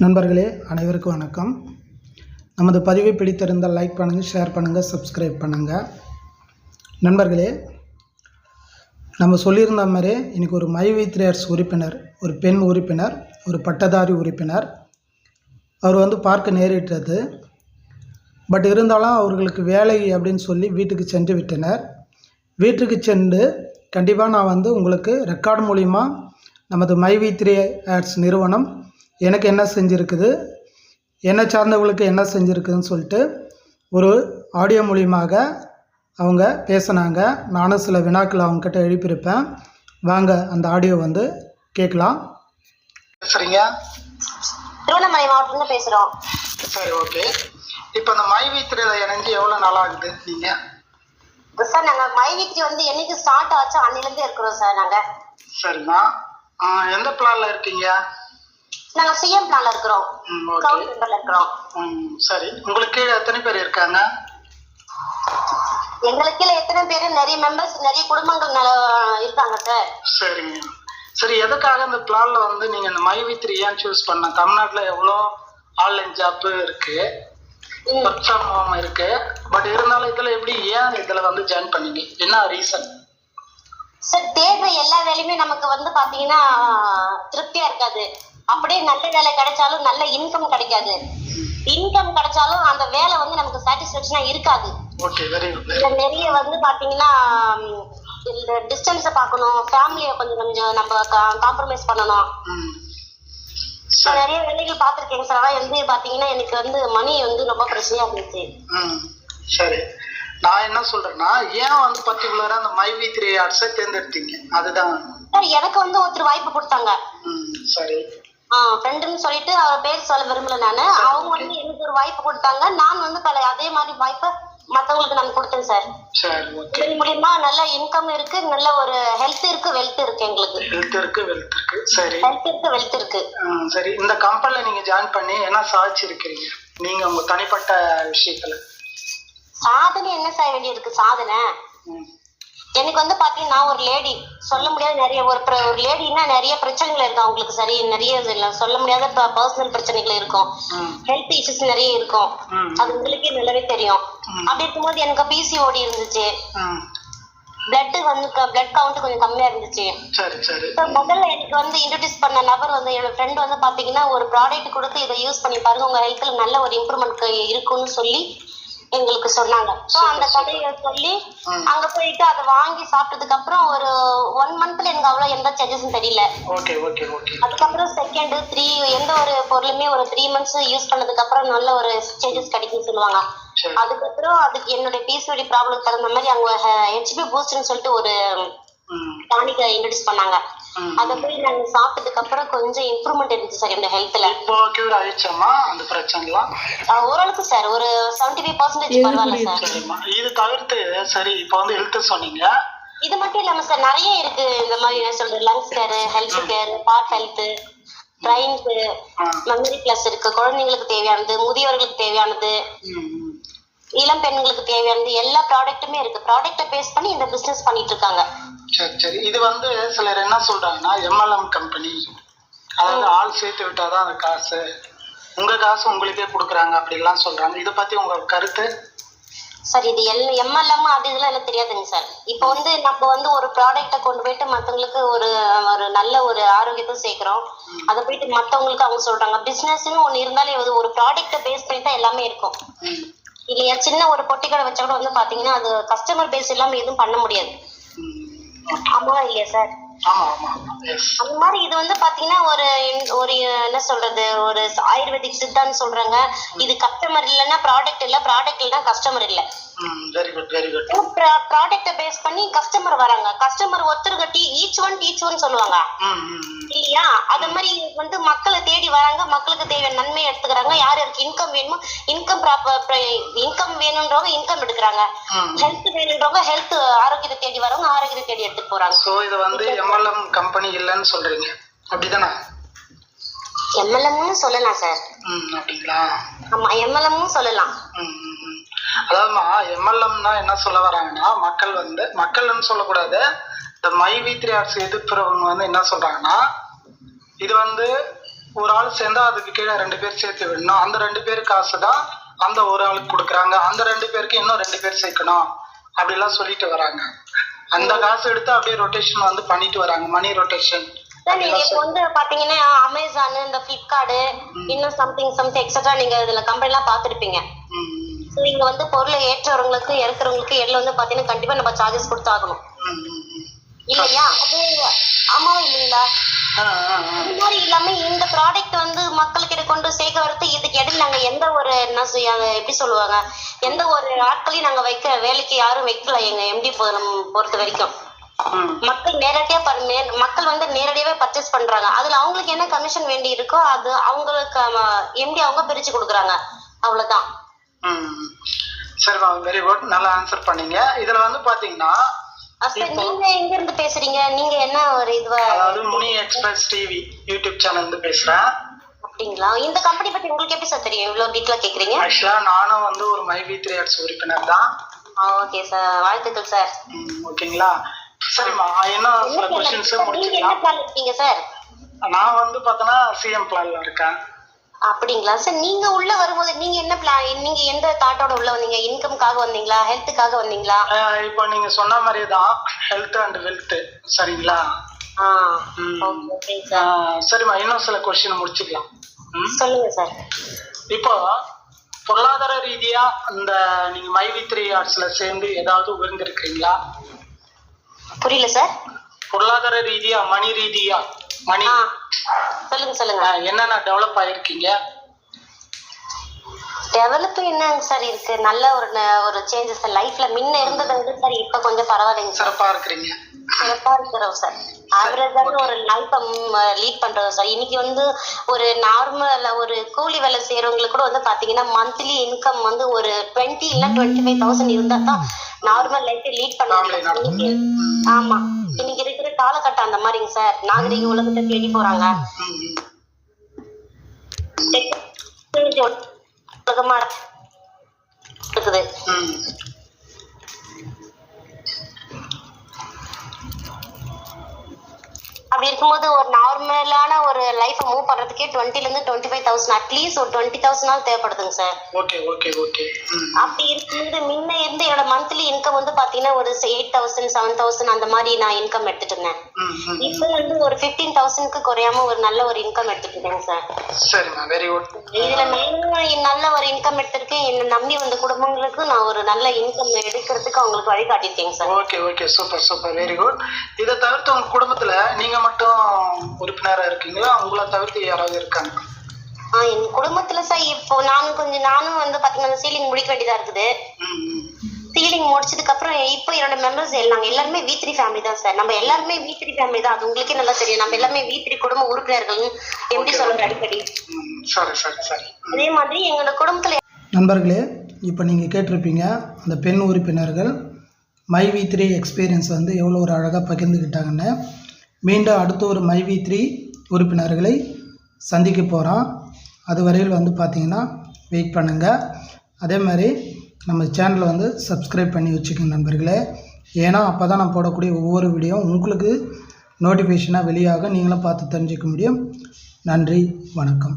நண்பர்களே அனைவருக்கும் வணக்கம். நமது பதிவை பிடித்திருந்தால் லைக் பண்ணுங்கள் ஷேர் பண்ணுங்கள் சப்ஸ்கிரைப் பண்ணுங்கள் நண்பர்களே நம்ம சொல்லியிருந்த மாதிரி இன்றைக்கி ஒரு மை வித்ரேயர்ஸ் உறுப்பினர் ஒரு பெண் உறுப்பினர் ஒரு பட்டதாரி உறுப்பினர் அவர் வந்து பார்க்க நேரிட்டது. பட் இருந்தாலும் அவர்களுக்கு வேலை அப்படின்னு சொல்லி வீட்டுக்கு சென்று விட்டனர். வீட்டுக்கு சென்று கண்டிப்பாக நான் வந்து உங்களுக்கு ரெக்கார்டு மூலிமா நமது மை வி த்ரீ ஆட்ஸ் நிறுவனம் எனக்கு என்ன செஞ்சுருக்குது? என்னை சார்ந்தவங்களுக்கு என்ன செஞ்சுருக்குதுன்னு சொல்லிட்டு ஒரு ஆடியோ மூலியமாக அவங்க பேசுனாங்க. நானும் சில வினாக்கள் அவங்கக்கிட்ட எழுப்பியிருப்பேன். வாங்க அந்த ஆடியோ வந்து கேட்கலாம். சரிங்க திருவண்ணாமலை மாவட்டத்துல பேசுறோம். சரி ஓகே இப்போ இந்த மை வி த்ரீல இணைஞ்சு எவ்வளோ நாளாகுது நீங்கள் சார் நாங்க மை வீக்லி வந்து என்னைக்கு ஸ்டார்ட் ஆச்சோ அன்னில இருந்து இருக்கிறோம் சார் நாங்க. சரிம்மா. எந்த பிளானில் இருக்கீங்க? நாங்க சிஎம் பிளான்ல இருக்கிறோம். கவுண்ட் மெம்பர்ல இருக்கிறோம். சரி. உங்களுக்கு கீழே எத்தனை பேர் இருக்காங்க? எங்களுக்கு கீழே எத்தனை பேரு? நிறைய மெம்பர்ஸ் நிறைய குடும்பங்கள் இருக்காங்க சார். சரிங்க. சரி எதுக்காக இந்த பிளான்ல வந்து நீங்க இந்த மை வித் ஏன் சூஸ் பண்ண? தமிழ்நாட்டுல எவ்வளோ ஆன்லைன் ஜாப் இருக்கு. ஒர்க் ஃப்ரம் ஹோம் இருக்கு. பட் இருந்தாலும் இதுல எப்படி ஏன் இதுல வந்து ஜாயின் பண்ணீங்க? என்ன ரீசன் சார் தேடுற எல்லா வேலையுமே நமக்கு வந்து பாத்தீங்கன்னா திருப்தியா இருக்காது. அப்படியே நல்ல வேலை கிடைச்சாலும் நல்ல இன்கம் கிடைக்காது. இன்கம் கிடைச்சாலும் அந்த வேலை வந்து நமக்கு சாட்டிஸ்பேக்ஷனா இருக்காது. நிறைய வந்து பாத்தீங்கன்னா இந்த டிஸ்டன்ஸ பார்க்கணும் ஃபேமிலியை கொஞ்சம் கொஞ்சம் நம்ம காம்ப்ரமைஸ் பண்ணணும். நிறைய வேலைகள் பார்த்திருக்கேங்க சார் ஆனா வந்து பாத்தீங்கன்னா எனக்கு வந்து மணி வந்து ரொம்ப பிரச்சனையா இருந்துச்சு. சரி. நான் என்ன சொல்றேன்னா ஏன் வந்து பர்டிகுலரா அந்த மை வி த்ரீ ஆர்ட்ஸை தேர்ந்தெடுத்தீங்க? அதுதான். சார் எனக்கு வந்து ஒருத்தர் வாய்ப்பு கொடுத்தாங்க. சரி. ஃப்ரெண்டுன்னு சொல்லிட்டு அவர் பேர் சொல்ல விரும்பல நானு. அவங்க வந்து எனக்கு ஒரு வாய்ப்பு கொடுத்தாங்க. நான் வந்து பல அதே மாதிரி வாய்ப்பை மத்தவங்களுக்கு நான் கொடுத்தேன் சார். சரி இதன் மூலியமா நல்ல இன்கம் இருக்கு நல்ல ஒரு ஹெல்த் இருக்கு வெல்த் இருக்கு எங்களுக்கு. ஹெல்த் இருக்கு வெல்த் இருக்கு. சரி. ஹெல்த் இருக்கு வெல்த் இருக்கு. சரி. இந்த கம்பெனில நீங்க ஜாயின் பண்ணி என்ன சாதிச்சிருக்கிறீங்க நீங்க உங்க தனிப்பட்ட விஷயத்துல. சாதனை என்ன செய்ய வேண்டியிருக்கு? சாதனை. ம், எனக்கு வந்து பாத்தீங்கன்னா ஒரு லேடி சொல்ல முடியாத நிறைய ஒரு ஒரு லேடினா நிறைய பிரச்சனைகள் இருக்கு அவங்களுக்கு சரி நிறைய இல்ல சொல்ல முடியாத பர்சனல் பிரச்சனைகள் இருக்கும். ஹெல்த் இஷ்யூஸ் நிறைய இருக்கும். அது உங்களுக்கே நல்லாவே தெரியும். அப்படி இருக்கும்போது எனக்கு பிசிஓடி இருந்துச்சு. பிளட் வந்து பிளட் கவுண்ட் கொஞ்சம் கம்மியா இருந்துச்சு. இப்ப முதல்ல எனக்கு வந்து இன்ட்ரடியூஸ் பண்ண நபர் வந்து என்னோட ஃப்ரெண்ட் வந்து பாத்தீங்கன்னா ஒரு ப்ராடக்ட் கொடுத்து இதை யூஸ் பண்ணி பாருங்க. உங்க ஹெல்த்ல நல்ல ஒரு இம்ப்ரூவ்மெண்ட் இருக்கும்னு சொல்லி எங்களுக்கு சொன்னாங்க. ஸோ அந்த கடையை சொல்லி. அங்க போயிட்டு அதை வாங்கி சாப்பிட்டதுக்கு அப்புறம் ஒரு ஒன் மந்த்ல எனக்கு அவ்வளவு எந்த சேஞ்சஸும் தெரியல. Okay okay okay. அதுக்கப்புறம் செகண்ட் த்ரீ எந்த ஒரு பொருளுமே ஒரு த்ரீ மந்த்ஸ் யூஸ் பண்ணதுக்கு அப்புறம் நல்ல ஒரு சேஞ்சஸ் கிடைக்கும்னு சொல்லுவாங்க. அதுக்கப்புறம் அதுக்கு என்னுடைய பிசிஓடி ப்ராப்ளம் தகுந்த மாதிரி அவங்க ஹெச்பி பூஸ்ட்னு சொல்லிட்டு ஒரு ம், டானிக் இன்ட்ரடியூஸ் பண்ணாங்க. அதை போய் நாங்க சாப்பிட்டதுக்கு அப்புறம் கொஞ்சம் இம்ப்ரூவ்மெண்ட் இருந்துச்சு சார் என்னோட ஹெல்த்ல இப்போ கியூர் ஆயிடுச்சாமா அந்த பிரச்சனைலாம்? ஓரளவுக்கு சார் ஒரு செவன்டி ஃபைவ் பர்சன்டேஜ் பரவாயில்ல சார் இது தவிர்த்து சரி இப்போ வந்து ஹெல்த் சொன்னீங்க. இது மட்டும் இல்லாம சார் நிறைய இருக்கு. இந்த மாதிரி என்ன சொல்றது lungs care health care heart health பிரைன்க்கு memory plus இருக்கு. குழந்தைங்களுக்கு தேவையானது முதியவர்களுக்கு தேவையானது. இளம் பெண்களுக்கு தேவையானது எல்லா ப்ராடக்ட்டுமே இருக்கு. ப்ராடக்ட்டை பேஸ் பண்ணி இந்த பிசினஸ் பண்ணிட்டு இருக்காங்க. சரி சரி. இது வந்து சிலர் என்ன சொல்றாங்கன்னா எம்எல்எம் கம்பெனி அதாவது ஆள் சேர்த்து விட்டாதான் அந்த காசு. உங்க காசு உங்களுக்கே கொடுக்குறாங்க அப்படிலாம் சொல்றாங்க. இதை பத்தி உங்க கருத்து? சார் இது எல் எம்எல்எம் அது இதெல்லாம் எனக்கு தெரியாதுங்க சார். இப்போ வந்து நம்ம வந்து ஒரு ப்ராடக்ட்டை கொண்டு போயிட்டு மற்றவங்களுக்கு ஒரு ஒரு நல்ல ஒரு ஆரோக்கியத்தை சேர்க்குறோம். அதை போயிட்டு மற்றவங்களுக்கு அவங்க சொல்றாங்க. பிஸ்னஸ்னு ஒன்று இருந்தாலே அது ஒரு ப்ராடக்ட்டை பேஸ் பண்ணி தான் எல்லாமே இருக்கும். இல்லையா? சின்ன ஒரு பொட்டி கடை வச்சா கூட வந்து பாத்தீங்கன்னா அது கஸ்டமர் பேஸ் இல்லாம எதுவும் பண்ண முடியாது. ஆமா இல்லையா சார்? அந்த மாதிரி இது வந்து பாத்தீங்கன்னா ஒரு ஒரு என்ன சொல்றது ஒரு ஆயுர்வேதிக் சித்தான்னு சொல்றாங்க. இது கஸ்டமர் இல்லைன்னா ப்ராடக்ட் இல்ல ப்ராடக்ட் இல்லைன்னா கஸ்டமர் இல்ல. வெரி குட் வெரி குட் ப்ராடக்ட்டை பேஸ் பண்ணி கஸ்டமர் வராங்க. கஸ்டமர் ஒருத்தர் கட்டி ஈச் ஒன் ஈச் ஒன் சொல்லுவாங்க. இல்லையா? அது மாதிரி வந்து மக்களை தேடி வராங்க. மக்களுக்கு தேவையான நன்மையை எடுத்துக்கிறாங்க. யார் யாருக்கு இன்கம் வேணுமோ இன்கம் ப்ராப்பர் இன்கம் வேணுன்றவங்க இன்கம் எடுக்கிறாங்க. ஹெல்த் வேணுன்றவங்க ஹெல்த் ஆரோக்கியத்தை தேடி வரவங்க ஆரோக்கியத்தை தேடி எடுத்துட்டு போறாங்க. இது வந்து எம்எல்எம் கம்பெனி இல்லைன்னு சொல்றீங்க. அப்படிதானே? எம்எல்எம்னு சொல்லலாம் சார் அப்படிங்களா? ஆமா எம்எல்எம்னு சொல்லலாம். அதாவதுமா எம்எல்எம்னா என்ன சொல்ல வராங்கன்னா மக்கள் வந்து மக்கள்னு சொல்லக்கூடாது இந்த மை வி த்ரீ ஆர்ட்ஸ் எதிர்ப்புறவங்க வந்து என்ன சொல்றாங்கன்னா இது வந்து ஒரு ஆள் சேர்ந்தா அதுக்கு கீழே ரெண்டு பேர் சேர்த்து விடணும். அந்த ரெண்டு பேர் காசு தான் அந்த ஒரு ஆளுக்கு கொடுக்குறாங்க. அந்த ரெண்டு பேருக்கு இன்னும் ரெண்டு பேர் சேர்க்கணும். அப்படிலாம் சொல்லிட்டு வராங்க. அந்த காசு எடுத்து அப்படியே ரொட்டேஷன் வந்து பண்ணிட்டு வராங்க. மணி ரொட்டேஷன் இப்போ வந்து பாத்தீங்கன்னா அமேசான் இந்த பிளிப்கார்ட் இன்னும் சம்திங் சம்திங் எக்ஸட்ரா நீங்க இதுல கம்பெனி எல்லாம் பாத்துருப்பீங்க ஸோ இங்க வந்து பொருளை ஏற்றவங்களுக்கு இறக்குறவங்களுக்கு எல்லாம் வந்து பாத்தீங்கன்னா கண்டிப்பா நம்ம சார்ஜஸ் கொடுத்தாகணும். இல்லையா? அது ஆமாவா இல்லைங்களா? இது மாதிரி இல்லாம இந்த ப்ராடக்ட் வந்து மக்களுக்கிட்ட கொண்டு சேர்க்க வரது இதுக்கு இடையில நாங்க எந்த ஒரு என்ன செய்ய எப்படி சொல்லுவாங்க? எந்த ஒரு ஆட்களையும் நாங்க வைக்க வேலைக்கு யாரும் வைக்கல எங்க எம்டி பொறுத்த வரைக்கும். மக்கள் நேரடியா மக்கள் வந்து நேரடியாவே பர்ச்சேஸ் பண்றாங்க. அதுல அவங்களுக்கு என்ன கமிஷன் வேண்டி இருக்கோ அது அவங்களுக்கு எம்டி அவங்க பிரிச்சு கொடுக்குறாங்க. அவ்வளவுதான். சரிம்மா வெரி குட் நல்லா ஆன்சர் பண்ணீங்க. இதுல வந்து பாத்தீங்கன்னா நீங்க எங்க இருந்து பேசுறீங்க? நீங்க என்ன ஒரு இதுவா அதாவது Muni express TV YouTube channel இருந்து பேசுறேன். அப்படிங்களா? இந்த கம்பெனி பத்தி உங்களுக்கு எப்படி சார் தெரியும்? இவ்வளவு டீட்டெயிலா கேக்குறீங்க? ஆக்சுவலா நானும் வந்து ஒரு மை வி த்ரீ ஆர்ட்ஸ் உறுப்பினர் தான். ஓகே சார் வாழ்த்துக்கள் சார் ஓகேங்களா? சரிம்மா என்ன சில கொஸ்டின்ஸ் முடிச்சுக்கலாம். சார் நான் வந்து பார்த்தோன்னா சிஎம் பிளான்ல இருக்கேன். அப்படிங்களா? சார் நீங்க உள்ள வரும்போது நீங்க என்ன பிளான் நீங்க எந்த தாட்டோட உள்ள வந்தீங்க? இன்கம்காக வந்தீங்களா? ஹெல்த்துக்காக வந்தீங்களா? இப்போ நீங்க சொன்ன மாதிரியே தான். ஹெல்த் அண்ட் வெல்த் சரிங்களா? சரிம்மா இன்னும் சில கொஸ்டின் முடிச்சுக்கலாம். சொல்லுங்க சார் இப்போ பொருளாதார ரீதியா இந்த நீங்க மை வி த்ரீ ஆர்ட்ஸ்ல சேர்ந்து ஏதாவது உயர்ந்திருக்கிறீங்களா? புரியல சார் பொருளாதார ரீதியா மணி ரீதியா மணி சொல்லுங்க சொல்லுங்க. என்னென்ன டெவலப் ஆயிருக்கீங்க? டெவலப் என்னங்க சார் இருக்கு? நல்ல ஒரு ஒரு சேஞ்சஸ் லைஃப்ல முன்ன இருந்ததை விட சார் இப்ப கொஞ்சம் பரவாயில்லைங்க சிறப்பா இருக்கிறீங்க. சிறப்பா இருக்கிறோம் சார் ஆவரேஜான ஒரு லைஃப்பை லீட் பண்றோம் சார் இன்னைக்கு வந்து ஒரு நார்மல் ஒரு கூலி வேலை செய்யறவங்களுக்கு கூட வந்து பாத்தீங்கன்னா மந்த்லி இன்கம் வந்து ஒரு டுவெண்ட்டி இல்ல டுவெண்ட்டி ஃபைவ் தௌசண்ட் இருந்தா தான் நார்மல் லைஃப் லீட் பண்ண ஆமா. இன்னைக்கு இருக்கிற காலகட்டம் அந்த மாதிரிங்க சார். நாகரிக உலகத்தை தேடி போறாங்க. உலகமா இருக்குது. அப்படி இருக்கும்போது ஒரு நார்மலான ஒரு லைஃப் மூவ் பண்றதுக்கே டுவெண்ட்டில இருந்து twenty five thousand at least ஒரு டுவெண்ட்டி தௌசண்ட் தேவைப்படுதுங்க சார் ஓகே ஓகே ஓகே. அப்படி இருக்கும்போது முன்ன இருந்து என்னோட மந்த்லி இன்கம் வந்து பாத்தீங்கன்னா ஒரு எயிட் தௌசண்ட் செவன் தௌசண்ட் அந்த மாதிரி நான் இன்கம் எடுத்துட்டு இருந்தேன். இப்போ வந்து ஒரு ஃபிஃப்டீன் தௌசண்ட்க்கு குறையாம ஒரு நல்ல ஒரு இன்கம் எடுத்துட்டு இருக்கேங்க சார். சரிம்மா வெரி குட் இதுல நானும் நல்ல ஒரு இன்கம் எடுத்திருக்கேன். என்னை நம்பி வந்த குடும்பங்களுக்கு நான் ஒரு நல்ல இன்கம் எடுக்கிறதுக்கு அவங்களுக்கு வழிகாட்டியிருக்கேங்க sir. Okay okay super super very good இதை தவிர்த்து உங்க குடும்பத்துல நீங்க மட்டும் உறுப்பினரா இருக்கீங்களா? உங்களை தவிர்த்து யாராவது இருக்காங்க? என் குடும்பத்துல சார் இப்போ நானும் கொஞ்சம் நானும் வந்து பாத்தீங்கன்னா சீலிங் முடிக்க வேண்டியதா இருக்குது. சீலிங் முடிச்சதுக்கு அப்புறம் இப்போ என்னோட மெம்பர்ஸ் நாங்க எல்லாருமே வி த்ரீ ஃபேமிலி தான் சார் நம்ம எல்லாருமே வி த்ரீ ஃபேமிலி தான். அது உங்களுக்கே நல்லா தெரியும். நம்ம எல்லாமே வி த்ரீ குடும்ப உறுப்பினர்கள் எப்படி சொல்ற அடிக்கடி ம், சரி சரி சரி ம். அதே மாதிரி எங்களோட குடும்பத்துல நண்பர்களே இப்போ நீங்கள் கேட்டிருப்பீங்க அந்த பெண் உறுப்பினர்கள் மை வி த்ரீ எக்ஸ்பீரியன்ஸ் வந்து எவ்வளோ ஒரு அழகாக பகிர்ந்துக்கிட்டாங்கன்னு மீண்டும் அடுத்த ஒரு மை வி த்ரீ உறுப்பினர்களை சந்திக்க போகிறோம் அது வரையில் வந்து பார்த்தீங்கன்னா வெயிட் பண்ணுங்கள் அதே மாதிரி நம்ம சேனலை வந்து சப்ஸ்கிரைப் பண்ணி வச்சுக்கோங்க நண்பர்களே. ஏன்னா அப்போ தான் நான் போடக்கூடிய ஒவ்வொரு வீடியோ உங்களுக்கு நோட்டிஃபிகேஷனாக வெளியாக நீங்களும் பார்த்து தெரிஞ்சுக்க முடியும். நன்றி வணக்கம்.